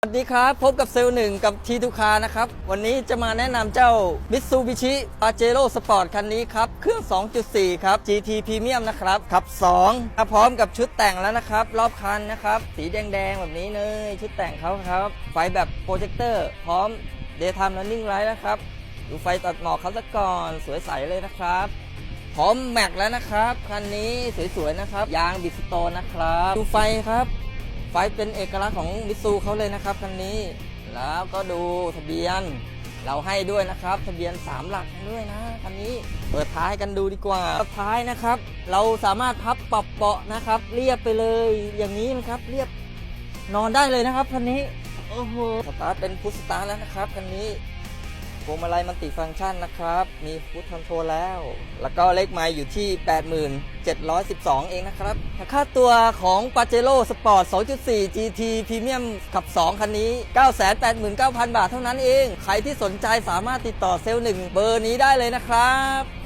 สวัสดีครับ พบกับเซลล์หนึ่งกับทีทูคานะครับ วันนี้จะมาแนะนำเจ้า Mitsubishi Pajero Sport คันนี้ครับ เครื่อง 2.4 ครับ GT Premium นะครับ ขับ 2 มาพร้อมกับชุดแต่งแล้วนะครับ รอบคันนะครับ สีแดง ๆ แบบนี้เลย ชุดแต่งเขาครับ ไฟแบบโปรเจคเตอร์พร้อม Daytime Running Light นะครับ ดูไฟตัดหมอกเขาซะก่อนสวยใสเลยนะครับพร้อมแม็กแล้วนะครับ คันนี้สวยๆนะครับ ยางบิสโตนนะครับ ดูไฟครับ ไฟเป็นเอกลักษณ์ของมิซูเขาเลยนะครับคันนี้ แล้วก็ดูทะเบียน เราให้ด้วยนะครับ ทะเบียน 3 หลักด้วยนะคันนี้เปิดท้ายกันดูดีกว่าท้ายนะครับ เราสามารถพับปรับเบาะนะครับ เรียบไปเลยอย่างนี้นะครับเรียบนอนได้เลยนะครับคันนี้โอ้โหสตาร์ทเป็นพุทสตาร์แล้วนะครับคันนี้พวงมาลัยมันติฟังก์ชันนะครับ มีฟุตคอนโทรลแล้ว แล้วก็เลขไมล์อยู่ที่ 712 เองนะครับ ค่าตัวของ p a j e r o Sport 2.4 GT Premium ขับ 2 คันนี้ 989,000 บาทเท่านั้นเอง ใครที่สนใจสามารถติดต่อเซลล์หนึ่งเบอร์นี้ได้เลยนะครับ